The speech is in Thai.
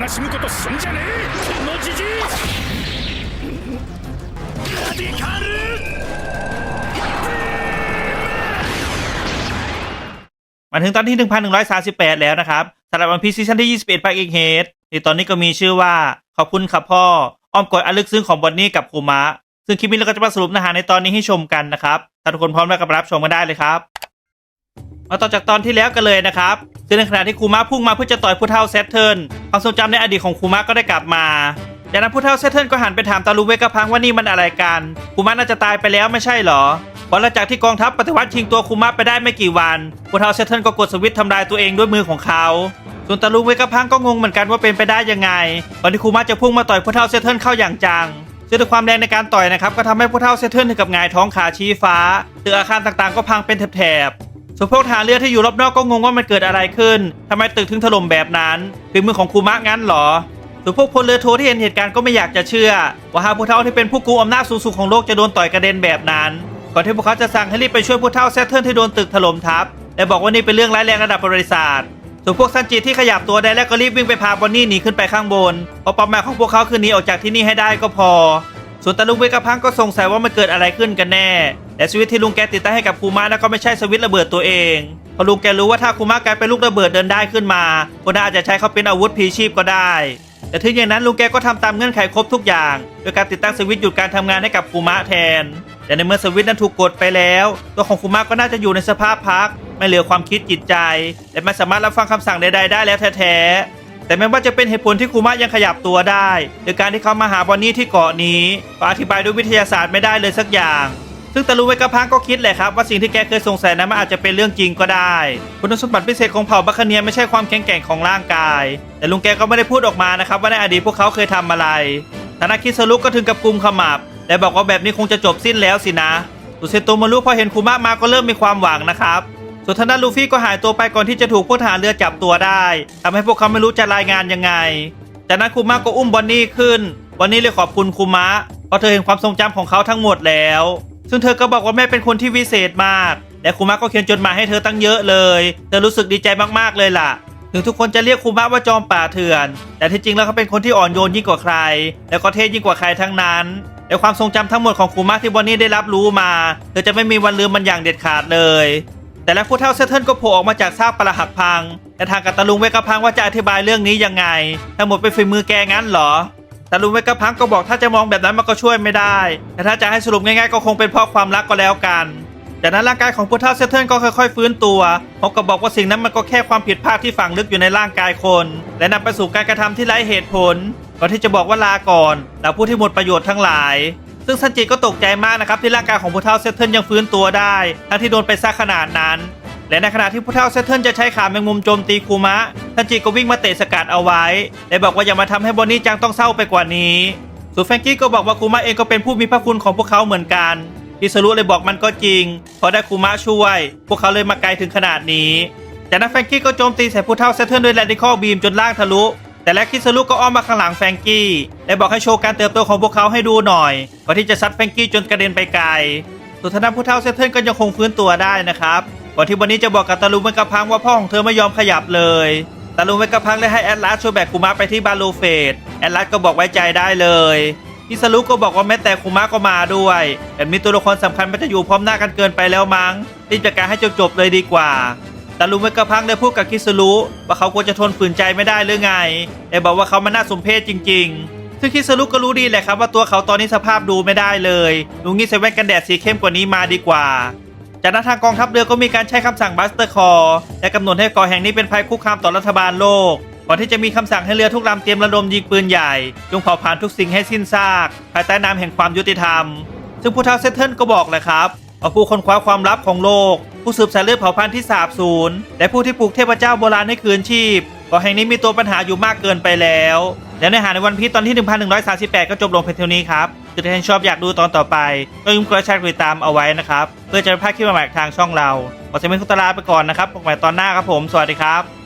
悲しむことすんじゃねえこのじじいラディカル มาถึงตอนที่ 1138 แล้วนะครับสำหรับวันพีซีซั่นที่ 21ภาคเอกเฮดที่ตอนนี้ก็มีชื่อว่าขอบคุณครับพ่อ อ้อมกอดอันลึกซึ้งของบอนนี่กับคูมะ ซึ่งคลิปนี้เราก็จะมาสรุปเนื้อหาในตอนนี้ให้ชมกันนะครับ ถ้าทุกคนพร้อมแล้วก็ไปรับชมกันได้เลยครับ มาต่อจากตอนที่แล้วกันเลยนะครับซึ่งในขณะที่คูมะพุ่งมาเพื่อจะต่อยผู้เฒ่าเซตเทิร์นความทรงจำในอดีตของคูมะก็ได้กลับมาจากนั้นผู้เฒ่าเซตเทิร์นก็หันไปถามตาลูเวกพังว่านี่มันอะไรกันคูมะน่าจะตายไปแล้วไม่ใช่เหรอพราะหลังจากที่กองทัพปฏิวัติชิงตัวคูมะไปได้ไม่กี่วันผู้เฒ่าเซตเทิร์นก็กดสวิตช์ทำลายตัวเองด้วยมือของเขาส่วนตาลูเวกพังก็งงเหมือนกันว่าเป็นไปได้ยังไงก่อนที่คูมะจะพุ่งมาต่อยผู้เฒ่าเซตเทิร์นเข้าอย่างจังซึ่งด้วยความแรงในการต่อยนะครับก็ทำให้ผู้เฒ่าเซตเทิร์นถึงกับงายท้องขาชี้ฟ้าตึกอาคารต่างๆ ก็พังเป็นแถบๆ ส่วนพวกทหารเรือที่อยู่รอบนอกก็งงว่ามันเกิดอะไรขึ้นทำไมตึกถึงถล่มแบบนั้นฝีมือของคูมะงั้นหรอส่วนพวกพลเรือโทที่เห็นเหตุการณ์ก็ไม่อยากจะเชื่อ ว่าหาผู้เฒ่าที่เป็นผู้กุมอำนาจสูงสุดของโลกจะโดนต่อยกระเด็นแบบนั้นก่อนที่พวกเขาจะสั่งให้รีบไปช่วยผู้เฒ่าแซทเทิร์นที่โดนตึกถล่มทับและบอกว่านี่เป็นเรื่องร้ายแรงระดับประวัติศาสตร์ส่วนพวกซันจิที่ขยับตัวได้แล้วก็รีบวิ่งไปพาบอนนี่หนีขึ้นไปข้างบนเพราะเป้าหมายของพวกเขาคือหนีออกจากที่นี่ให้ได้ก็พอ ส่วนตาลุงเวกะพังก็สงสัยว่ามันเกิดอะไรขึ้นกันแน่ แต่สวิตที่ลุงแกติดตั้งให้กับคูมะนั่นก็ไม่ใช่สวิตระเบิดตัวเองเพราะลุงแกรู้ว่าถ้าคูมะกลายเป็นลูกระเบิดเดินได้ขึ้นมาก็น่าจะใช้เขาเป็นอาวุธพีชีพก็ได้ แต่ถึงอย่างนั้นลุงแกก็ทำตามเงื่อนไขครบทุกอย่างโดยการติดตั้งสวิตหยุดการทำงานให้กับคูมะแทน แต่ในเมื่อสวิตนั้นถูกกดไปแล้ว ตัวของคูมะก็น่าจะอยู่ในสภาพพัก ไม่เหลือความคิดจิตใจ และไม่สามารถรับฟังคำสั่งใดๆได้แล้วแท้ๆแต่แม้ว่าจะเป็นเหตุผลที่คูมะยังขยับตัวได้โดยการที่เขามาหาบอนนี่ที่เกาะนี้ก็อธิบายด้วยวิทยาศาสตร์ไม่ได้เลยสักอย่าง ซึ่งตาลูเวกพังก็คิดแหละครับว่าสิ่งที่แกเคยสงสัยนั้นมันอาจจะเป็นเรื่องจริงก็ได้ คุณสมบัติพิเศษของเผ่าบัคเนียไม่ใช่ความแข็งแกร่งของร่างกาย แต่ลุงแกก็ไม่ได้พูดออกมานะครับว่าในอดีตพวกเขาเคยทำอะไรทานาคิสรุกก็ถึงกับกุมขมับและบอกว่าแบบนี้คงจะจบสิ้นแล้วสินะสุเซโตมารุพอเห็นคุมะมาก็เริ่มมีความหวังนะครับส่วนทางด้านลูฟี่ก็หายตัวไปก่อนที่จะถูกพวกทหารเรือจับตัวได้ทำให้พวกเขาไม่รู้จะรายงานยังไง จากนั้นคุมะก็อุ้มบอนนี่ขึ้นบอนนี่เลยขอบคุณคุมะเพราะเธอเห็นความทรงจำของเขาทั้งหมดแล้ว ซึ่งเธอก็บอกว่าแม่เป็นคนที่วิเศษมาก และคุมะก็เขียนจดหมายให้เธอตั้งเยอะเลย เธอรู้สึกดีใจมากๆเลยล่ะ ถึงทุกคนจะเรียกคุมะว่าจอมป่าเถื่อน แต่ที่จริงแล้วเขาเป็นคนที่อ่อนโยนยิ่งกว่าใคร แล้วก็เท่ยิ่งกว่าใครทั้งนั้นและความทรงจำทั้งหมดของคุมะที่บอนนี่ได้รับรู้มา เธอจะไม่มีวันลืมมันอย่างเด็ดขาดเลยแต่แล้วผู้เฒ่าเซเทิลก็โผล่ออกมาจากซากปรักหักพัง แต่ทางกับตาลุงเวกพังว่าจะอธิบายเรื่องนี้ยังไง ทั้งหมดเป็นฝีมือแกงั้นเหรอ แตาลุงเวกะพังก็บอกถ้าจะมองแบบนั้นมันก็ช่วยไม่ได้ แต่ถ้าจะให้สรุปง่ายๆก็คงเป็นเพราะความรักก็แล้วกัน จากนั้นร่างกายของผู้เฒ่าเซตเทิลก็ค่อยๆฟื้นตัวเขาก็บอกว่าสิ่งนั้นมันก็แค่ความผิดพลาดที่ฝังลึกอยู่ในร่างกายคน และนำไปสู่การกระทำที่ไร้เหตุผลก่อนที่จะบอกว่าลาก่อนเหล่าผู้ที่หมดประโยชน์ทั้งหลาย ซึ่งซันจิก็ตกใจมากนะครับที่ร่างกายของผู้เฒ่าเซตเทิลยังฟื้นตัวได้ทั้งที่โดนไปซะขนาดนั้น และในขณะที่ผู้เฒ่าเซเทิลจะใช้ขาแมงมุมโจมตีคูมะซันจิก็วิ่งมาเตะสกัดเอาไว้ และบอกว่าอย่ามาทำให้บอนนี่จังต้องเศร้าไปกว่านี้ส่วนแฟงกี้ก็บอกว่าคูมะเองก็เป็นผู้มีพระคุณของพวกเขาเหมือนกันอิสรุเลยบอกมันก็จริง พอได้คูมะช่วย พวกเขาเลยมาไกลถึงขนาดนี้จากนั้นแฟงกี้ก็โจมตีใส่ผู้เฒ่าเซเทิลด้วยแรดิคอลบีมจนล่างทะลุ แต่แล้วคิสรุก็อ้อมมาข้างหลังแฟงกี้และบอกให้โชว์การเติบโตของพวกเขาให้ดูหน่อยก่อนที่จะซัดแฟงกี้จนกระเด็นไปไกลส่วนทางด้านผู้เฒ่าเซตเทิลก็ยังคงฟื้นตัวได้นะครับ ก่อนที่วันนี้จะบอกกับตาลุงเวกะพังว่าพ่อของเธอไม่ยอมขยับเลยตาลุงเวกะพังเลยให้แอดลาสช่วยแบกคูมะไปที่บาลูเฟตแอดลาสก็บอกไว้ใจได้เลยพิสรุก็บอกว่าแม้แต่คูมะก็มาด้วยแบบนี้ตัวละครสำคัญมันจะอยู่พร้อมหน้ากันเกินไปแล้วมั้งรีบจัดการให้จบๆเลยดีกว่าตาลุงเวกะพังได้พูดกับคิสรุว่าเขาควรจะทนฝืนใจไม่ได้หรือไงแต่บอกว่าเขามันน่าสมเพชจริง ๆ ซึ่งคิสรุก็รู้ดีแหละครับว่าตัวเขาตอนนี้สภาพดูไม่ได้เลยลุงงี้ใส่แว่นกันแดดสีเข้มกว่านี้มาดีกว่า จากนั้นทางกองทัพเรือก็มีการใช้คำสั่งบัสเตอร์คอร์และกำหนดให้เกาะแห่งนี้เป็นภัยคุกคามต่อรัฐบาลโลกก่อนที่จะมีคำสั่งให้เรือทุกลำเตรียมระดมยิงปืนใหญ่จงเผาผลาญทุกสิ่งให้สิ้นซากภายใต้นามแห่งความยุติธรรม ซึ่งผู้ท้าเซตเทิลก็บอกเลยครับว่าผู้ค้นคว้าความลับของโลก ผู้สืบสายเลือดเผ่าพันธุ์ที่สาบสูญและผู้ที่ปลุกเทพเจ้าโบราณให้คืนชีพเกาะแห่งนี้มีตัวปัญหาอยู่มากเกินไปแล้ว และในอหาในวันพีตอนที่ 1138 ก็จบลงเพียงเท่านี้ครับ คือถ้าท่านชอบอยากดูตอนต่อไป ก็อย่าลืมกดแชร์กดติดตามเอาไว้นะครับ เพื่อจะไม่พลาดคลิปใหม่ๆทางช่องเราขอเซมิคุตลาไปก่อนนะครับพบกันใหม่ตอนหน้าครับผม สวัสดีครับ